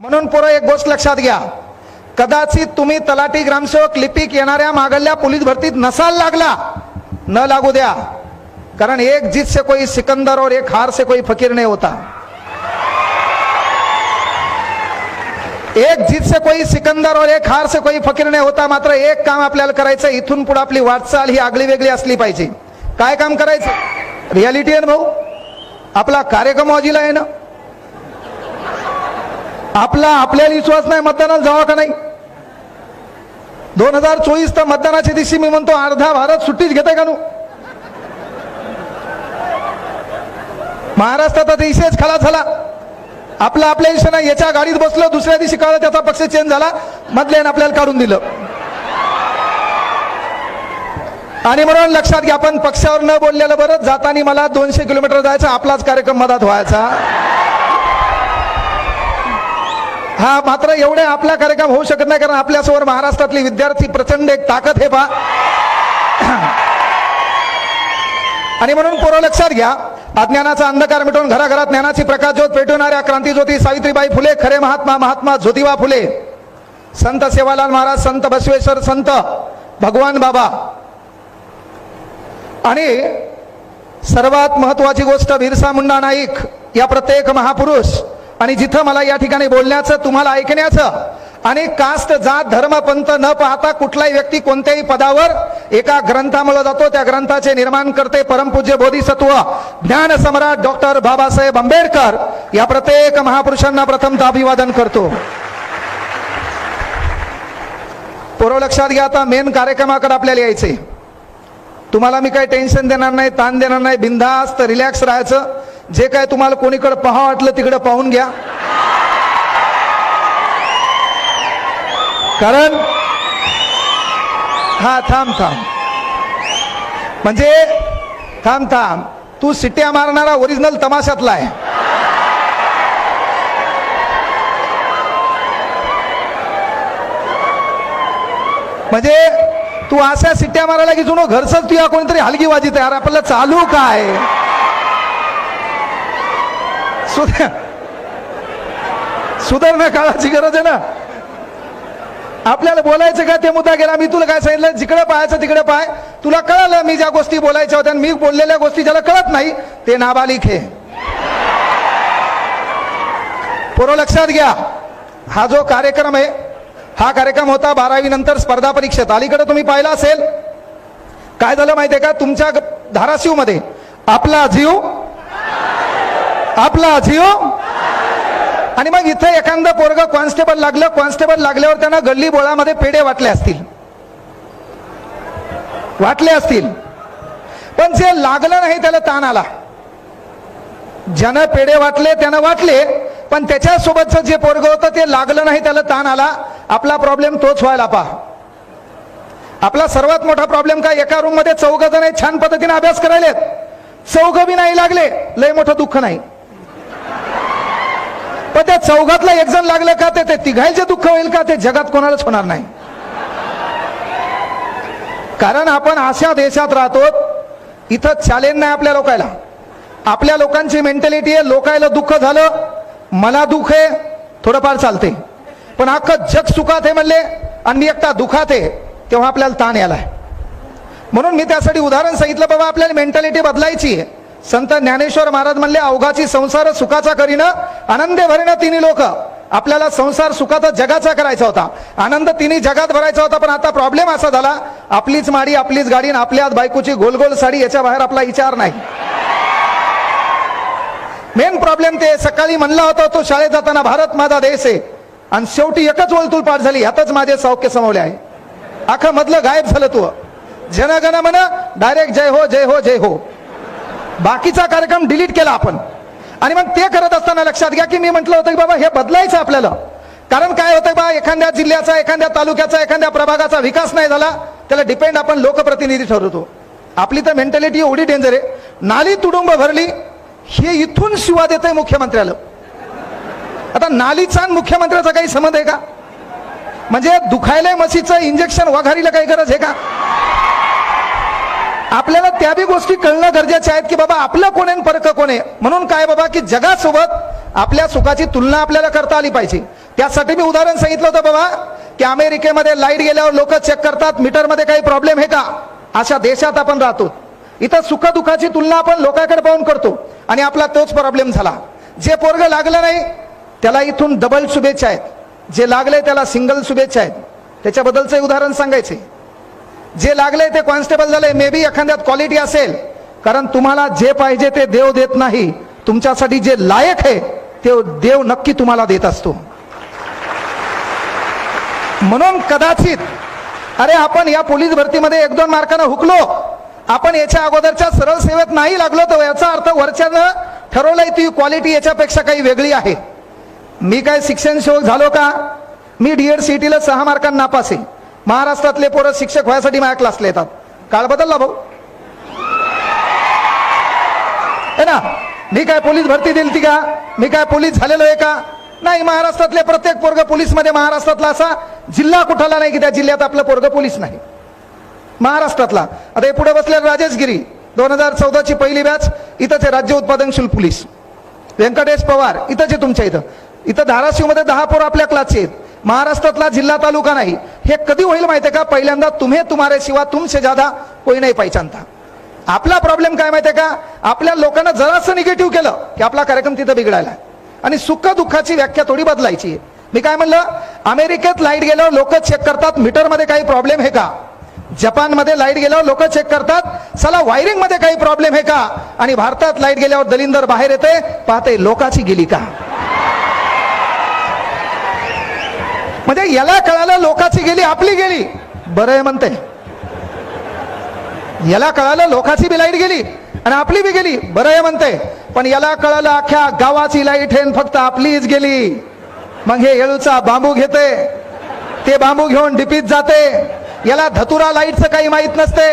म्हणून पुरं एक गोष्ट लक्षात घ्या. कदाचित तुम्ही तलाठी ग्रामसेवक लिपिक येणाऱ्या मागल्या पोलीस भरतीत नसाल लागला न लागू द्या. कारण एक जीत से कोई सिकंदर और एक हार से कोई फकीर नहीं होता. एक जीत से कोई सिकंदर और एक हार से कोई फकीर नाही होता मात्र एक काम आपल्याला करायचं इथून पुढे आपली वाटचाल ही आगळी वेगळी असली पाहिजे. काय काम करायचं? रियालिटी आहे ना भाऊ? आपला कार्यक्रम वाजीला आहे ना? आपला आपल्याला विश्वास नाही मतदानाला जावा का नाही? दोन हजार चोवीस तर मतदानाच्या दिवशी मी म्हणतो अर्धा भारत सुट्टीच घेते का नू? महाराष्ट्रात आता इशेच खला झाला. आपला आपल्या दिवशी याच्या गाडीत बसलो दुसऱ्या दिवशी कळलं त्याचा पक्ष चेंज झाला मधल्याने आपल्याला काढून दिलं. आणि म्हणून लक्षात घ्या आपण पक्षावर न बोललेलं बरं जाताना मला दोनशे किलोमीटर जायचं आपलाच कार्यक्रम मधात व्हायचा. हा मात्र एवढे आपला कार्यक्रम होऊ शकत नाही कारण आपल्यासमोर महाराष्ट्रातली विद्यार्थी प्रचंड एक ताकद हे पा आणि म्हणून पोरं लक्षात घ्या अज्ञानाचा अंधकार मिटवून घराघरात ज्ञानाची प्रकाशज्योत पेटवणाऱ्या क्रांतीज्योती सावित्रीबाई फुले खरे महात्मा महात्मा ज्योतिबा फुले. संत सेवालाल महाराज संत बसवेश्वर संत भगवान बाबा. आणि सर्वात महत्वाची गोष्ट बिरसा मुंडा नाईक या प्रत्येक महापुरुष आणि जिथं मला या ठिकाणी बोलण्याचं तुम्हाला ऐकण्याचं आणि कास्ट जात धर्म पंथ न पाहता कुठलाही व्यक्ती कोणत्याही पदावर एका ग्रंथामुळे जातो त्या ग्रंथाचे निर्माण करते परमपूज्य बोधिसत्व ज्ञान सम्राट डॉक्टर बाबासाहेब आंबेडकर. या प्रत्येक महापुरुषांना प्रथमतः अभिवादन करतो. पोरं लक्षात घ्या आता मेन कार्यक्रमाकडे आपल्याला यायचे तुम्हाला मी काही टेन्शन देणार नाही ताण देणार नाही बिंदास्त रिलॅक्स राहायचं. जे काय तुम्हाला कोणीकडे पहा वाटलं तिकडे पाहून घ्या. कारण हा थांब थांब. म्हणजे थांब थांब. तू सिट्या मारणारा ओरिजिनल तमाशातला आहे. म्हणजे तू अशा सिट्ट्या मारायला की जुनो घरच तुया कोणीतरी हलगी वाजित आहे. अरे आपल्याला चालू काय? सुध- सुधारणा काळाची गरज आहे ना. आपल्याला बोलायचं का ते मुद्दा गेला. मी तुला काय सांगितलं? जिकडे पाहायचं तिकडे पाय. तुला कळलं मी ज्या गोष्टी बोलायच्या होत्या मी बोललेल्या गोष्टी ज्याला कळत नाही ते नाबालिक हे. पोरं लक्षात घ्या. हा जो कार्यक्रम आहे हा कार्यक्रम होता बारावी नंतर स्पर्धा परीक्षेत. अलीकडे तुम्ही पाहिला असेल. काय झालं माहितीये का? तुमच्या धाराशिवमध्ये आपला जीव आपला अजिओ आणि मग इथं एखादं पोरग कॉन्स्टेबल लागलं कॉन्स्टेबल लागल्यावर त्यांना गल्ली बोळामध्ये पेढे वाटले असतील. वाटले असतील. पण जे लागलं नाही त्याला ताण आला. ज्यानं पेढे वाटले त्यानं वाटले पण त्याच्यासोबतचं जे पोरग होतं ते लागलं नाही त्याला ताण आला. आपला प्रॉब्लेम तोच व्हायला पहा. आपला सर्वात मोठा प्रॉब्लेम काय? एका रूममध्ये चौघ जण छान पद्धतीने अभ्यास करायलेत. चौघ बी नाही लागले. लय मोठं दुःख नाही. पण त्या चौघातला एक जण लागलं का ते तिघायचे दुःख होईल का? ते जगात कोणालाच होणार नाही. कारण आपण अशा देशात राहतो इथं चॅलेंज नाही आपल्या लोकायला. आपल्या लोकांची मेंटॅलिटी आहे लोकायला दुःख झालं मला दुःख आहे थोडंफार चालते पण अख्खं जग सुखात आहे म्हणले आणि एकटा दुखात आहे तेव्हा आपल्याला ताण यायला म्हणून मी त्यासाठी उदाहरण सांगितलं बाबा आपल्याला मेंटॅलिटी बदलायची आहे. संत ज्ञानेश्वर महाराज म्हणले अवघाची संसार सुखाचा करीनं आनंदे भरीनं तिन्ही लोक. आपल्याला संसार सुखाचा जगाचा करायचा होता. आनंद तिन्ही जगात भरायचा होता पण आता प्रॉब्लेम असा झाला आपलीच माडी आपलीच गाडी आणि आपल्या बायकोची गोल गोल साडी याच्या बाहेर आपला विचार नाही. मेन प्रॉब्लेम ते सकाळी म्हणला होता तो शाळेत जाताना भारत माझा देश आहे. आणि शेवटी एकच वलतूल पाठ झाली यातच माझे सौख्य समवले आहे. अख्खं मधलं गायब झालं तू. जनगण म्हण डायरेक्ट जय हो जय हो जय हो. बाकीचा कार्यक्रम डिलीट केला आपण. आणि मग ते करत असताना लक्षात घ्या की मी म्हटलं होतं की बाबा हे बदलायचं आपल्याला. कारण काय होतं बा एखाद्या जिल्ह्याचा एखाद्या तालुक्याचा एखाद्या प्रभागाचा विकास नाही झाला त्याला डिपेंड आपण लोकप्रतिनिधी ठरवतो. आपली तर मेंटॅलिटी एवढी डेंजर आहे. नाली तुडुंब भरली हे इथून शिवा देत आहे मुख्यमंत्र्याला. आता नालीचा मुख्यमंत्र्याचा काही संबंध आहे का? म्हणजे दुखायला मशीचं इंजेक्शन वघारीला काही गरज आहे का? आपल्याला त्या बी गोष्टी कळणं गरजेचे आहेत की बाबा आपलं कोण आहे आणि कोण आहे? म्हणून काय बाबा की जगासोबत आपल्या सुखाची तुलना आपल्याला करता आली पाहिजे. त्यासाठी मी उदाहरण सांगितलं होतं बाबा की अमेरिकेमध्ये लाइट गेल्यावर लोक चेक करतात मीटरमध्ये काही प्रॉब्लेम आहे का? अशा देशात आपण राहतो. इथं सुखदुःखाची तुलना आपण लोकांकडे पाहून करतो आणि आपला तोच प्रॉब्लेम झाला. जे पोरग लागलं नाही त्याला इथून डबल शुभेच्छा आहेत. जे लागले त्याला सिंगल शुभेच्छा आहेत. त्याच्याबद्दलचं उदाहरण सांगायचे जे लागले ते कॉन्स्टेबल झाले. मे बी एखाद्यात क्वालिटी असेल. कारण तुम्हाला जे पाहिजे ते देव देत नाही. तुमच्यासाठी जे लायक आहे ते देव नक्की तुम्हाला देत असतो. म्हणून कदाचित अरे आपण या पोलीस भरतीमध्ये एक दोन मार्कानं हुकलो. आपण याच्या अगोदरच्या सरळ सेवेत नाही लागलो तर याचा अर्थ वरच्यानं ठरवलंय ती क्वालिटी याच्यापेक्षा काही वेगळी आहे. मी काय शिक्षण सेवक झालो का? मी डीएड सीईटीला सहा मार्कांना नापास आहे. महाराष्ट्रातले पोरं शिक्षक व्हायसाठी माझ्या क्लासला येतात. काळ बदलला भाऊ. आहे ना मी काय पोलीस भरती दिली ती का? मी काय पोलीस झालेलो आहे का? नाही महाराष्ट्रातले प्रत्येक पोरग पोलीसमध्ये महाराष्ट्रातला असा जिल्हा कुठाला नाही की त्या जिल्ह्यात आपलं पोरग पोलीस नाही. महाराष्ट्रातला. आता हे पुढे बसले राजेश गिरी दोन हजार चौदाची पहिली बॅच इथंच आहे राज्य उत्पादन शुल्क पोलीस. व्यंकटेश पवार इथंच आहे तुमच्या इथं. इथं धाराशिवमध्ये दहा पोरं आपल्या क्लासचे आहेत. महाराष्ट्रातला जिल्हा तालुका नाही. हे कधी होईल माहितीये का? पहिल्यांदा तुम्ही तुम्हारे शिवा तुमसे ज्यादा कोई नाही पहिचानता आपला प्रॉब्लेम काय माहितीये का? आपल्या लोकांना जरासं निगेटिव्ह केलं की आपला कार्यक्रम तिथं बिघडायला. आणि सुख दुःखाची व्याख्या थोडी बदलायची. मी काय म्हणलं? अमेरिकेत लाइट गेल्यावर लोक चेक करतात. मीटरमध्ये काही प्रॉब्लेम आहे का? जपानमध्ये लाइट गेल्यावर लोक चेक करतात. चला वायरिंगमध्ये काही प्रॉब्लेम आहे का? आणि भारतात लाइट गेल्यावर दलिंदर बाहेर येते पाहते लोकाची गेली का? म्हणजे याला कळालं लोकाची गेली आपली गेली. बरं आहे म्हणते. याला कळालं लोकाची बी लाइट गेली आणि आपली बी गेली. बरं आहे म्हणते. पण याला कळालं अख्ख्या गावाची लाइट हे फक्त आपलीच गेली. मग हे येळूचा बांबू घेते. ते बांबू घेऊन डिपीत जाते. याला धतुरा लाईटचं काही माहीत नसते.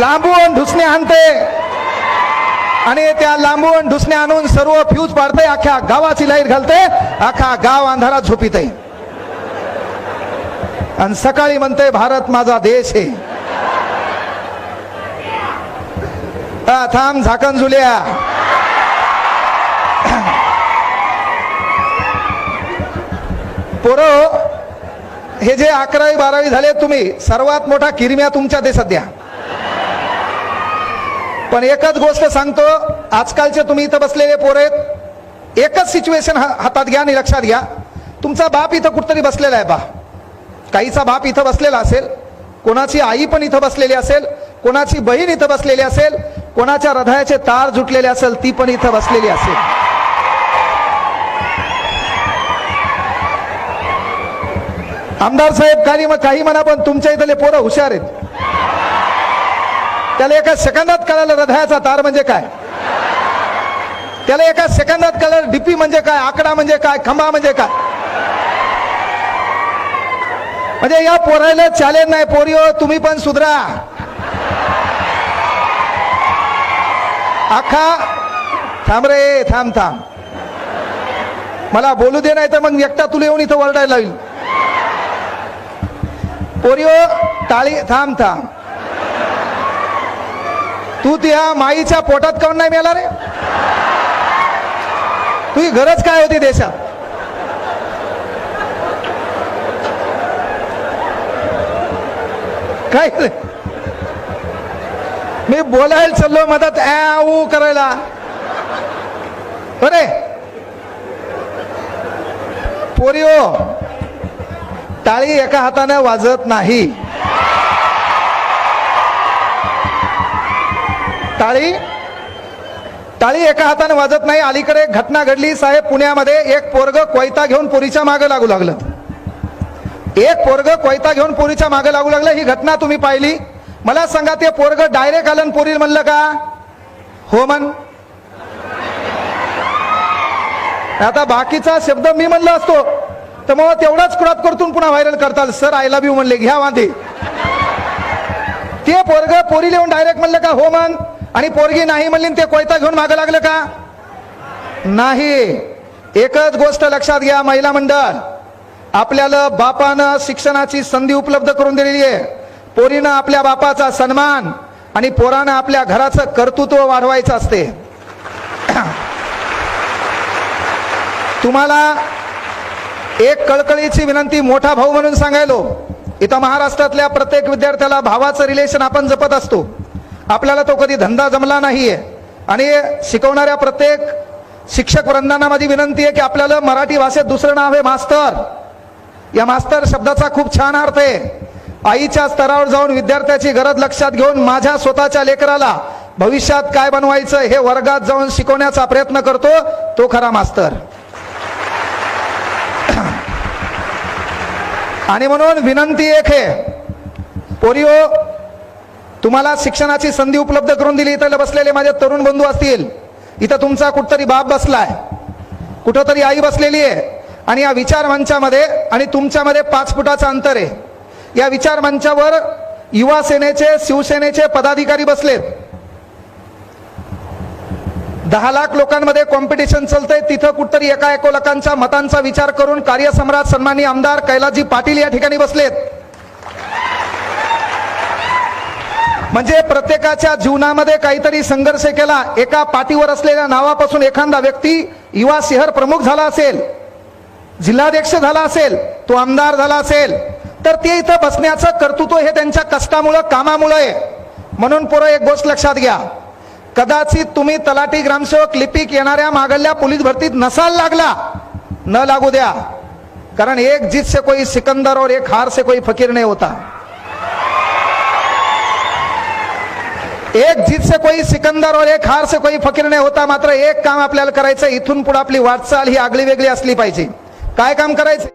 लांबून ढुसणे आणते. आणि त्या लांबून ढुसणे आणून सर्व फ्यूज पाडते अख्ख्या गावाची लाइट घालते अख्खा गाव अंधारात झोपित आहे आणि सकाळी म्हणते भारत माझा देश आहे. थांब झाकण झुल्या. पोरो हे जे अकरावी बारावी झाले तुम्ही सर्वात मोठा किरम्या तुमच्या देशात द्या. पण एकच गोष्ट सांगतो आजकालचे तुम्ही इथं बसलेले पोर आहेत एकच सिच्युएशन हातात घ्या आणि लक्षात घ्या. तुमचा बाप इथं कुठतरी बसलेला आहे बा. काहीचा बाप इथं बसलेला असेल कोणाची आई पण इथं बसलेली असेल कोणाची बहीण इथं बसलेली असेल कोणाच्या हृदयाचे तार जुटलेले असेल ती पण इथं बसलेली असेल. आमदार साहेब काही मग काही म्हणा पण तुमच्या इथले पोरं हुशार आहेत. त्याला एका सेकंदात कळालं हृदयाचा तार म्हणजे काय? त्याला एका सेकंदात कळलं डीपी म्हणजे काय आकडा म्हणजे काय खंबा म्हणजे काय? म्हणजे या पोरायला चॅलेंज नाही पोरिओ हो, तुम्ही पण सुधरा. अख्खा थांब रे थांब थांब. मला बोलू दे नाही तर मग एकटा तुला येऊन इथं वरडायला लावील पोरिओ हो, टाळी थांब थांब. तू त्या माईच्या पोटात काऊन नाही मिळाला रे? तुझी गरज काय होती देशात? काय? मी बोलायला चाललो मदत ऊ करायला. अरे! पोरिओ हो, टाळी एका हाताने वाजत नाही. टाळी? टाळी एका हाताने वाजत नाही. अलीकडे घटना घडली. साहेब पुण्यामध्ये एक पोरग कोयता घेऊन पोरीच्या मागे लागू लागलं. एक पोरग कोयता घेऊन पोरीच्या मागे लागू लागलं ही घटना तुम्ही पाहिली. मला सांगा ते पोरग डायरेक्ट आलं पोरी म्हणलं का? हो मन आता बाकीचा शब्द मी म्हणलं असतो. तर मग तेवढाच क्रॉप करतून पुन्हा व्हायरल करतात सर आय लव्ह यू म्हणले घ्या वांदे. ते पोरग पोरी लिहून डायरेक्ट म्हणलं का? हो मन आणि पोरगी नाही म्हणली ते कोयता घेऊन मागं लागलं का? नाही. एकच गोष्ट लक्षात घ्या महिला मंडळ. आपल्याला बापानं शिक्षणाची संधी उपलब्ध करून दिलेली आहे. पोरीनं आपल्या बापाचा सन्मान आणि पोरानं आपल्या घराचं कर्तृत्व वाढवायचं असते. तुम्हाला एक कळकळीची विनंती मोठा भाऊ म्हणून सांगायलो. इथं महाराष्ट्रातल्या प्रत्येक विद्यार्थ्याला भावाचं रिलेशन आपण जपत असतो. आपल्याला तो कधी धंदा जमला नाहीये. आणि शिकवणाऱ्या प्रत्येक शिक्षक वृंदांना माझी विनंती आहे की आपल्याला मराठी भाषेत दुसरं नाव आहे मास्तर. या मास्तर शब्दाचा खूप छान अर्थ आहे. आईच्या स्तरावर जाऊन विद्यार्थ्याची गरज लक्षात घेऊन माझ्या स्वतःच्या लेकराला भविष्यात काय बनवायचं हे वर्गात जाऊन शिकवण्याचा प्रयत्न करतो तो खरा मास्तर. आणि म्हणून विनंती एक आहे. पोरिओ तुम्हाला शिक्षणाची संधी उपलब्ध करून दिली इथं बसलेले माझे तरुण बंधू असतील. इथं तुमचा कुठतरी बाप बसलाय. कुठंतरी आई बसलेली आहे. आणि या विचार मंचामध्ये आणि तुमच्यामध्ये पाच फुटाचं अंतर आहे. या विचार मंचावर युवा सेनेचे शिवसेनेचे पदाधिकारी बसलेत. दहा लाख लोकांमध्ये कॉम्पिटिशन चालतंय. तिथं कुठतरी एका एको मतांचा विचार करून कार्यसम्राट सन्मानी आमदार कैलासजी पाटील या ठिकाणी बसलेत. म्हणजे प्रत्येकाच्या जीवनामध्ये काहीतरी संघर्ष केला एका पाठीवर असलेल्या नावापासून एखादा व्यक्ती युवा शहर प्रमुख झाला असेल. जिल्हाध्यक्ष झाला असेल तो आमदार झाला असेल तर ते इथं बसण्याचं कर्तृत्व हे त्यांच्या कष्टामुळं कामामुळं आहे. म्हणून पुरं एक गोष्ट लक्षात घ्या. कदाचित तुम्ही तलाठी ग्रामसेवक लिपिक येणाऱ्या मागल्या पोलीस भरतीत नसाल लागला न लागू द्या. कारण एक जीत से कोई सिकंदर और एक हार से कोई फकीर नहीं होता. एक जीत से कोई सिकंदर और एक हार से कोई फकीर नाही होता मात्र एक काम आपल्याला करायचं इथून पुढे आपली वाटचाल ही आगळी वेगळी असली पाहिजे. काय काम करायचं?